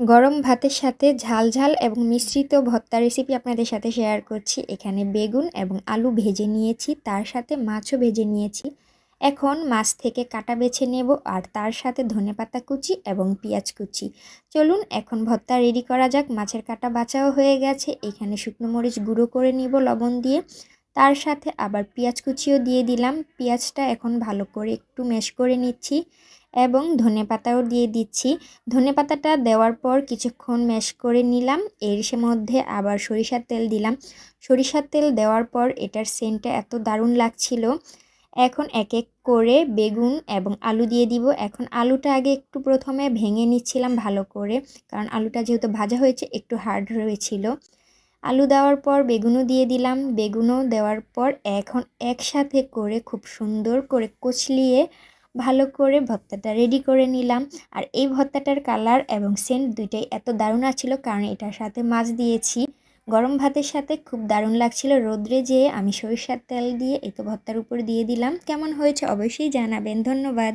গরম ভাতের সাথে ঝাল ঝাল এবং মিশ্রিত ভর্তা রেসিপি আপনাদের সাথে শেয়ার করছি। এখানে বেগুন এবং আলু ভেজে নিয়েছি, তার সাথে মাছও ভেজে নিয়েছি। এখন মাছ থেকে কাটা বেছে নেব আর তার সাথে ধনেপাতা কুচি এবং পেঁয়াজ কুচি। চলুন এখন ভর্তা রেডি করা যাক। মাছের কাটা বাঁচাও হয়ে গেছে। এখানে শুকনো মরিচ গুঁড়ো করে নিব লবণ দিয়ে। তার সাথে আবার পেঁয়াজ কুচিও দিয়ে দিলাম। পেঁয়াজটা এখন ভালো করে একটু ম্যাশ করে নিচ্ছি এবং ধনে পাতাও দিয়ে দিচ্ছি। ধনে পাতাটা দেওয়ার পর কিছুক্ষণ ম্যাশ করে নিলাম। এর মধ্যে আবার সরিষার তেল দিলাম। সরিষার তেল দেওয়ার পর এটার সেন্টটা এত দারুণ লাগছিল। এখন এক এক করে বেগুন এবং আলু দিয়ে দিব। এখন আলুটা আগে একটু প্রথমে ভেঙে নিচ্ছিলাম ভালো করে। কারণ আলুটা যেহেতু ভাজা হয়েছে, একটু হার্ড হয়েছিল। আলু দেওয়ার পর বেগুনও দিয়ে দিলাম। বেগুনও দেওয়ার পর এখন একসাথে করে খুব সুন্দর করে কচলিয়ে ভালো করে ভর্তাটা রেডি করে নিলাম। আর এই ভর্তাটার কালার এবং সেন্ট দুইটাই এত দারুণ আছিল কারণ এটার সাথে মাছ দিয়েছি। গরম ভাতের সাথে খুব দারুণ লাগছিল রোদ্রে যেয়ে আমি সরিষার তেল দিয়ে এই তো ভর্তার উপর দিয়ে দিলাম। কেমন হয়েছে অবশ্যই জানাবেন। ধন্যবাদ।